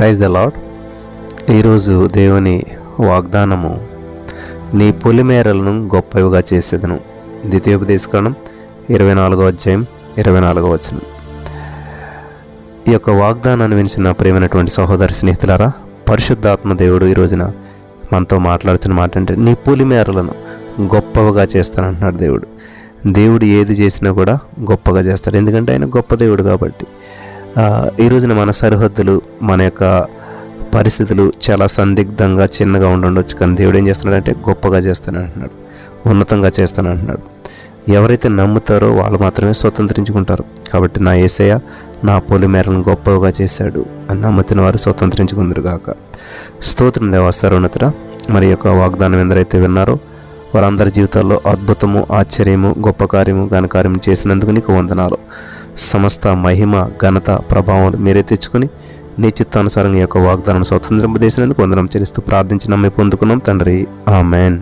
Praise the lord ఈరోజు దేవుని వాగ్దానము నీ పొలిమేరలను గొప్పవిగా చేసేదను. ద్వితీయోపదేశకరణం ఇరవై నాలుగో అధ్యాయం ఇరవై నాలుగో వచనం. ఈ యొక్క వాగ్దానాన్ని వినిచిన ప్రేమైనటువంటి సహోదరి స్నేహితులారా పరిశుద్ధాత్మ దేవుడు ఈ రోజున మనతో మాట్లాడుతున్న మాట అంటే నీ పులిమేరలను గొప్పగా చేస్తానంటున్నాడు దేవుడు. దేవుడు ఏది చేసినా కూడా గొప్పగా చేస్తాడు. ఎందుకంటే ఆయన గొప్ప దేవుడు కాబట్టి. ఈ రోజున మన సరిహద్దులు మన యొక్క పరిస్థితులు చాలా సందిగ్ధంగా చిన్నగా ఉండుండొచ్చు కానీ దేవుడు ఏం చేస్తున్నాడంటే గొప్పగా చేస్తానంటున్నాడు ఉన్నతంగా చేస్తానంటున్నాడు ఎవరైతే నమ్ముతారో వాళ్ళు మాత్రమే స్వతంత్రించుకుంటారు. కాబట్టి నా ఏసయ్య నా పొలిమేరలను గొప్పగా చేశాడు అని నమ్ముతున్న వారు స్వతంత్రించుకుందరు గాక. స్తోత్రం దేవా మరి యొక్క వాగ్దానం ఎందరైతే విన్నారో వారందరి జీవితాల్లో అద్భుతము ఆశ్చర్యము గొప్ప కార్యము ఘనకార్యము చేసినందుకు నీకు వందనాలు. సమస్త మహిమ ఘనత ప్రభావం మీరే తెచ్చుకొని నీ చిత్తానుసారంగా యొక్క వాగ్దానం స్వతంత్రింపజేసినందుకు వందనం చెల్లిస్తూ ప్రార్థించి నమ్మి పొందుకున్నాం తండ్రి. ఆమెన్.